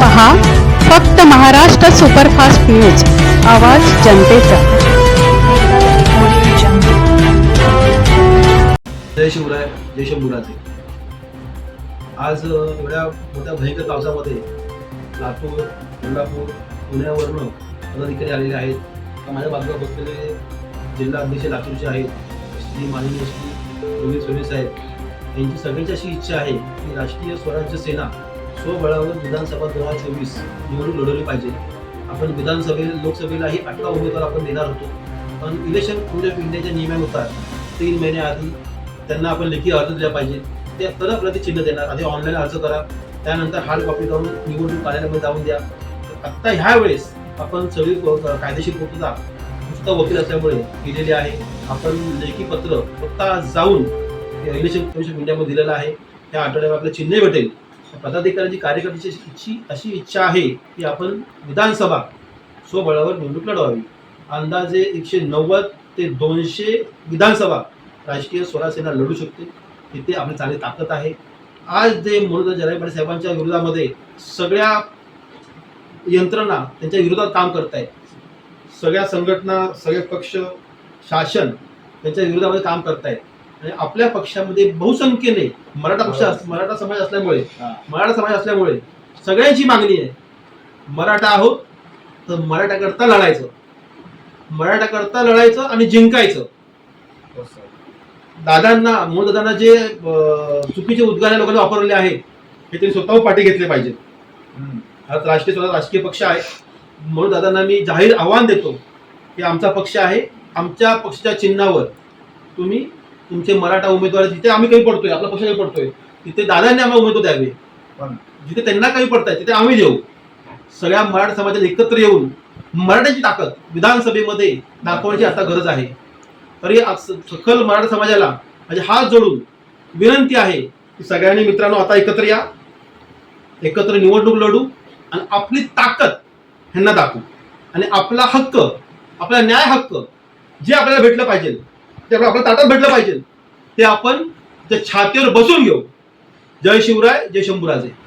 पहा फक्त Maharashtra superfast news आवाज जनतेचा. जय शिवराय जय शंभुराजे. आज एवढ्या मोठ्या भयंकर पावसामध्ये लातूर कोल्हापूर पुण्यावरनं पदाधिकारी आलेले आहेत. माझ्या बाजूला बसलेले जिल्हा अध्यक्ष लातूरचे आहेत श्री माननीय श्री रोहित सोनी साहेब. यांची सगळ्यांची अशी इच्छा आहे की राष्ट्रीय स्वराज्य सेना स्वबळावर विधानसभा दोन हजार चोवीस निवडणूक लढवली पाहिजे. आपण विधानसभे लोकसभेलाही अठरा उमेदवार आपण देणार होतो. पण इलेक्शन काउन्सिल ऑफ इंडियाच्या नियमानुसार तीन महिने आधी त्यांना आपण लेखी अर्ज दिला पाहिजे. ते तर प्रतिचिन्ह चिन्ह देणार. आधी ऑनलाईन अर्ज करा. त्यानंतर हार्ड कॉपी करून निवडणूक कार्यालयामध्ये जाऊन द्या. आत्ता ह्या वेळेस आपण सगळी कायदेशीर पूर्तता नुसतं वकील असल्यामुळे केलेली आहे. आपण लेखी पत्र स्वतः जाऊन इलेक्शन कमिशन ऑफ इंडियामध्ये दिलेलं आहे. त्या आठवड्यावर आपलं चिन्ह भेटेल. पदाधिकाऱ्यांची कार्यकर्त्याची इच्छी अशी इच्छा आहे की आपण विधानसभा स्वबळावर निवडणूक लढवावी. अंदाजे एकशे नव्वद ते दोनशे विधानसभा राजकीय स्वरासेना लढू शकते तिथे आपली चांगली ताकद आहे. आज जे मनोज जराई साहेबांच्या विरोधामध्ये सगळ्या यंत्रणा त्यांच्या विरोधात काम करत आहेत. सगळ्या संघटना सगळे पक्ष शासन त्यांच्या विरोधामध्ये काम करत आहेत. आणि आपल्या पक्षामध्ये बहुसंख्येने मराठा पक्ष अस- मराठा समाज असल्यामुळे मराठा समाज असल्यामुळे सगळ्यांची मागणी आहे मराठा आहोत तर मराठ्याकरता लढायचं. मराठ्याकरता लढायचं आणि जिंकायचं. दादांना दादांना जे चुकीचे उद्गार लोकांनी वापरलेले आहेत हे त्यांनी स्वतः पाठी घेतले पाहिजे आज राष्ट्रीय स्वतः राजकीय पक्ष आहे. म्हणून दादांना मी जाहीर आव्हान देतो की आमचा पक्ष आहे आमच्या पक्षाच्या चिन्हावर तुम्ही तुमचे मराठा उमेदवार जिथे आम्ही काही पडतोय आपला पक्ष काही पडतोय तिथे दादांनी आम्हाला उमेदवार द्यावे. पण जिथे त्यांना काही पडताय तिथे आम्ही देऊ. सगळ्या मराठा समाजाला एकत्र येऊन मराठ्याची ताकद विधानसभेमध्ये दाखवण्याची आता गरज आहे. तरी सखल मराठा समाजाला माझे हात जोडून विनंती आहे की सगळ्यांनी मित्रांनो आता एकत्र या. एकत्र निवडणूक लढू आणि आपली ताकद ह्यांना दाखवू. आणि आपला हक्क आपला न्याय हक्क जे आपल्याला भेटलं पाहिजे त्यामुळे आपल्या आपल्या ताटात भेटलं पाहिजे. ते आपण त्या छातीवर बसून घेऊ. जय शिवराय जय शंभूराजे.